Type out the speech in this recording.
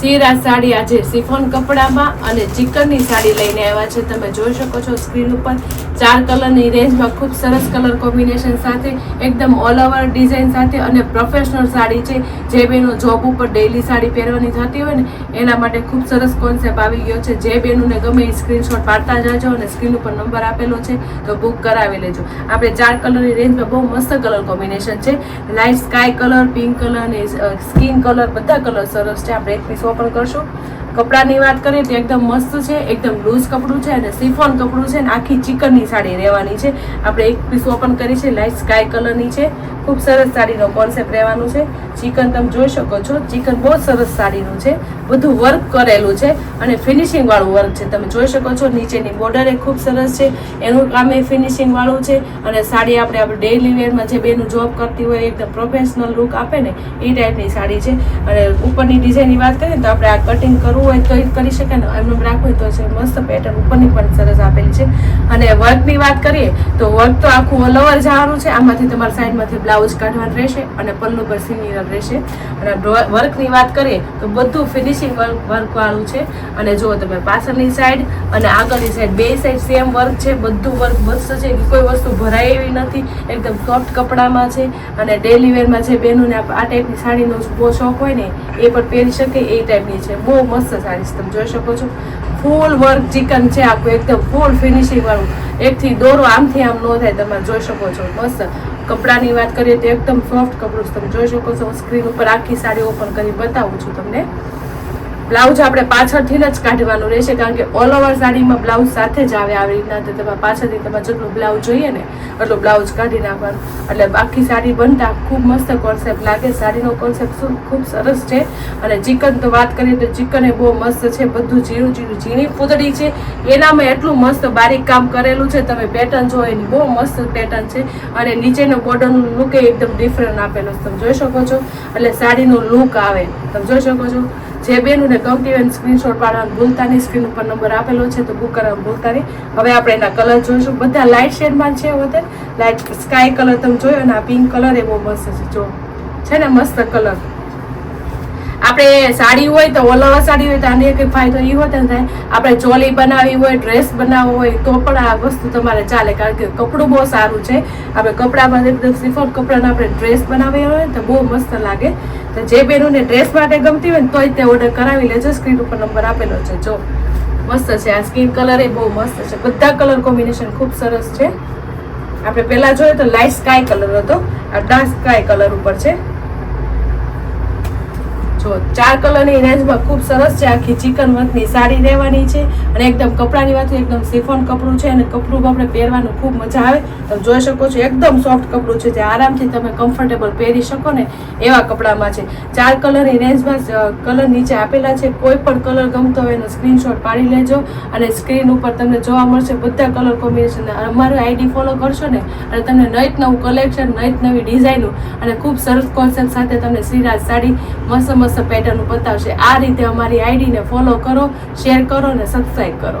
સિરાજ સાડી આજે સિફોન કપડામાં અને ચિકનની સાડી લઈને આવ્યા છે. તમે જોઈ શકો છો સ્ક્રીન ઉપર. ચાર કલરની રેન્જમાં ખૂબ સરસ કલર કોમ્બિનેશન સાથે, એકદમ ઓલ ઓવર ડિઝાઇન સાથે અને પ્રોફેશનલ સાડી છે. જે બેનો જોબ ઉપર ડેઇલી સાડી પહેરવાની થતી હોય ને, એના માટે ખૂબ સરસ કોન્સેપ્ટ આવી ગયો છે. જે બેનોને ગમે એ સ્ક્રીનશોટ પાડતા જાજો અને સ્ક્રીન ઉપર નંબર આપેલો છે, તો બુક કરાવી લેજો. આપણે ચાર કલરની રેન્જમાં બહુ મસ્ત કલર કોમ્બિનેશન છે. Light sky colour pink colour અને સ્કિન કલર બધા કલર સરસ છે. આપણે એક પીસ ઓપન કરશું. કપડાની વાત કરીએ તો એકદમ મસ્ત છે, એકદમ લૂઝ કપડું છે અને સિફોન કપડું છે અને આખી ચિકનની સાડી રહેવાની છે. આપણે એક પીસ ઓપન કરી છે લાઇટ સ્કાય કલરની છે. ખૂબ સરસ સાડીનો કોન્સેપ્ટ રહેવાનું છે. ચિકન તમે જોઈ શકો છો, ચિકન બહુ સરસ સાડીનું છે. બધું વર્ક કરેલું છે અને ફિનિશિંગવાળું વર્ક છે. તમે જોઈ શકો છો, નીચેની બોર્ડર એ ખૂબ સરસ છે. એનું કામ એ ફિનિશિંગ વાળું છે અને સાડી આપણે આપણે ડેઇલી વેરમાં જે બેનું જોબ કરતી હોય એકદમ પ્રોફેશનલ લુક આપે ને, એ ટાઈપની સાડી છે. અને ઉપરની ડિઝાઇનની વાત કરીએ તો આપણે આ કટિંગ કરવું હોય તો કરી શકે ને, એમનું રાખવું તો છે મસ્ત પેટર્ન ઉપરની પણ સરસ આપેલી છે. અને વર્કની વાત કરીએ તો વર્ક તો આખું ઓલ ઓવર જવાનું છે. આમાંથી તમારા સાઈડમાંથી બ્લાઉઝ કાઢવાનું રહેશે અને પલ્લુ પર સિમિલર રહેશે. અને વર્કની વાત કરીએ તો બધું ફિનિશિંગ વર્ક વર્કવાળું છે. અને જો તમે પાછળની સાઈડ અને આગળની સાઈડ બે સાઈડ સેમ વર્ક છે. બધું વર્ક મસ્ત છે. કોઈ વસ્તુ ભરાય એવી નથી. એકદમ સોફ્ટ કપડામાં છે. અને ડેલી વેરમાં જે બેનોને આ ટાઈપની સાડીનો બહુ શોખ હોય ને, એ પણ પહેરી શકે એ ટાઈપની છે. બહુ મસ્ત સાડી છે તમે જોઈ શકો છો. ફૂલ વર્ક ચિકન છે આખું. એકદમ ફૂલ ફિનિશિંગ વાળું. એકથી દોરો આમથી આમ ન થાય તમે જોઈ શકો છો. મસ્ત. કપડાની વાત કરીએ તો એકદમ સોફ્ટ કપડું તમે જોઈ શકો છો સ્ક્રીન ઉપર આખી સાડી ઓપન કરી બતાવું છું તમને. બ્લાઉઝ આપણે પાછળથી જ કાઢવાનું રહેશે, કારણ કે ઓલ ઓવર સાડીમાં બ્લાઉઝ સાથે જ આવે આવી રીતના. તો તમારે પાછળથી તમારે જેટલું બ્લાઉઝ જોઈએ ને, એટલું બ્લાઉઝ કાઢી નાખવાનું. એટલે આખી સાડી બનતા ખૂબ મસ્ત કોન્સેપ્ટ લાગે. સાડીનો કોન્સેપ્ટ ખૂબ સરસ છે. અને ચિકન તો વાત કરીએ તો ચિકન એ બહુ મસ્ત છે. બધું ઝીણું ઝીણું ઝીણી પૂતળી છે. એનામાં એટલું મસ્ત બારીક કામ કરેલું છે. તમે પેટર્ન જો એની બહુ મસ્ત પેટર્ન છે. અને નીચેનો બોર્ડરનું લુક એકદમ ડિફરન્ટ આપેલો છે. તમે જોઈ શકો છો? એટલે સાડીનો લુક આવે. તમે જોઈ શકો છો? જે બેનોને ગમતી હોય સ્ક્રીનશોટ પાડવાનું ભૂલતા નહીં સ્ક્રીન ઉપર નંબર આપેલો છે, તો બુક કરવાનું ભૂલતા નહીં. હવે આપણે એના કલર જોઈશું. બધા લાઇટ શેડમાં છે હોતે લાઇટ સ્કાય કલર તમે જોયો અને આ પિંક કલર એ બહુ મસ્ત છે. જો, છે ને મસ્ત કલર આપણે સાડી હોય તો ઓલવા સાડી હોય તો આને કંઈ ફાયદો એ હોત ને આપણે ચોલી બનાવવી હોય ડ્રેસ બનાવવો હોય, તો પણ આ વસ્તુ તમારે ચાલે. કારણ કે કપડું બહુ સારું છે. આપણે કપડામાં એકદમ સિફોન કપડાના આપણે ડ્રેસ બનાવી હોય તો બહુ મસ્ત લાગે. તો જે બેનોને ડ્રેસ માટે ગમતી હોય ને તોય તે ઓર્ડર કરાવી લેજો. સ્ક્રીન ઉપર નંબર આપેલો છે. જો મસ્ત છે. આ સ્કીન કલર એ બહુ મસ્ત છે. બધા કલર કોમ્બિનેશન ખૂબ સરસ છે. આપણે પહેલાં જોઈએ તો લાઇટ સ્કાય કલર હતો. આ ડાર્ક સ્કાય કલર ઉપર છે. જો ચાર કલરની રેન્જમાં ખૂબ સરસ છે. આખી ચિકન વર્કની સાડી રહેવાની છે અને એકદમ કપડાની વાત એકદમ સિફોન કપડું છે અને કપડું આપણે પહેરવાનું ખૂબ મજા આવે. તમે જોઈ શકો છો એકદમ સોફ્ટ કપડું છે જે આરામથી તમે કમ્ફર્ટેબલ પહેરી શકો ને એવા કપડામાં છે. ચાર કલરની રેન્જમાં કલર નીચે આપેલા છે. કોઈ પણ કલર ગમતો હોય એનો સ્ક્રીનશોટ પાડી લેજો અને સ્ક્રીન ઉપર તમને જોવા મળશે બધા કલર કોમ્બિનેશન અમારું આઈડી ફોલો કરશો ને અને તમને નઈત નવું કલેક્શન નઈત નવી ડિઝાઇનો અને ખૂબ સરસ કોન્સેપ્ટ સાથે તમને શ્રીરાજ સાડી મસ્ત મસ્ત પેટર્ન બતાવશે આ રીતે અમારી આઈડીને ફોલો કરો શેર કરો અને સબસ્ક્રાઈબ કરો.